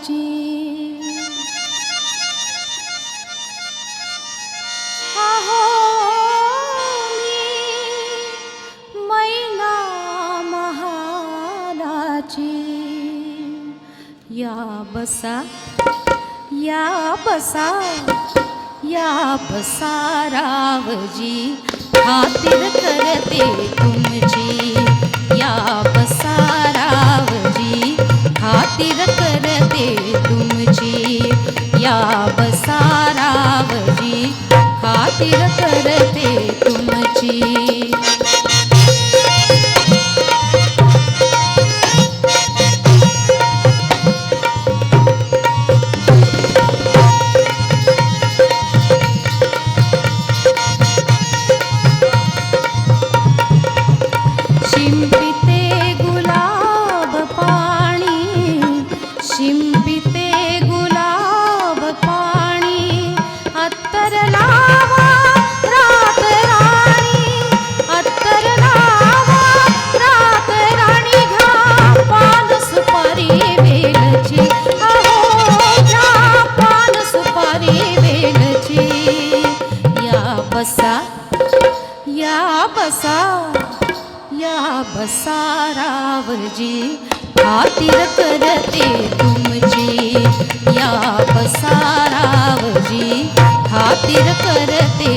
साची आहो मी मैना महाराची. या बसा या बसा या बसा रावजी. खातिर करते तुमची. Dream. पसारावजी खातिर करते तुमची. या पसारावजी खातिर करते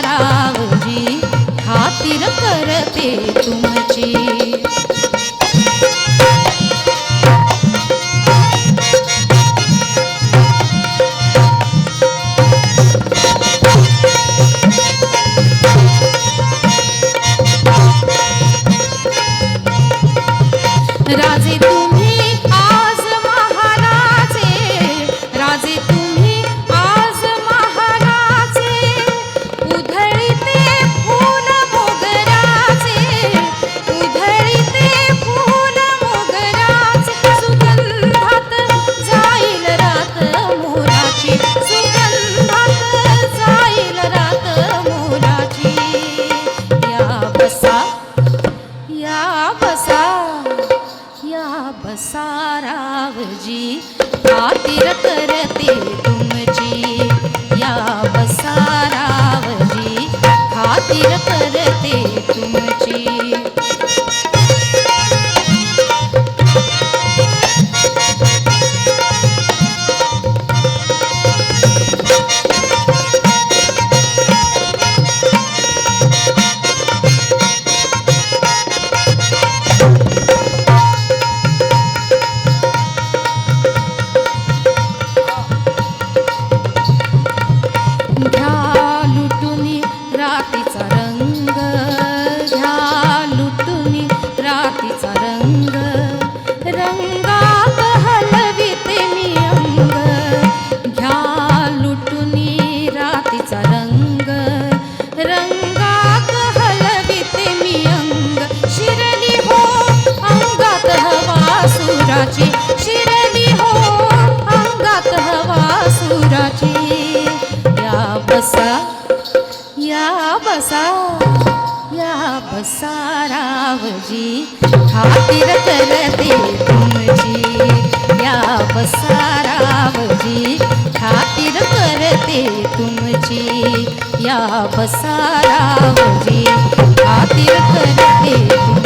सुराची. शिरली हो सुराची. या बसा या बसा या बसा रावजी. करते तुमची. या बसा खातीर करते तुमची. या बसा खातीर करते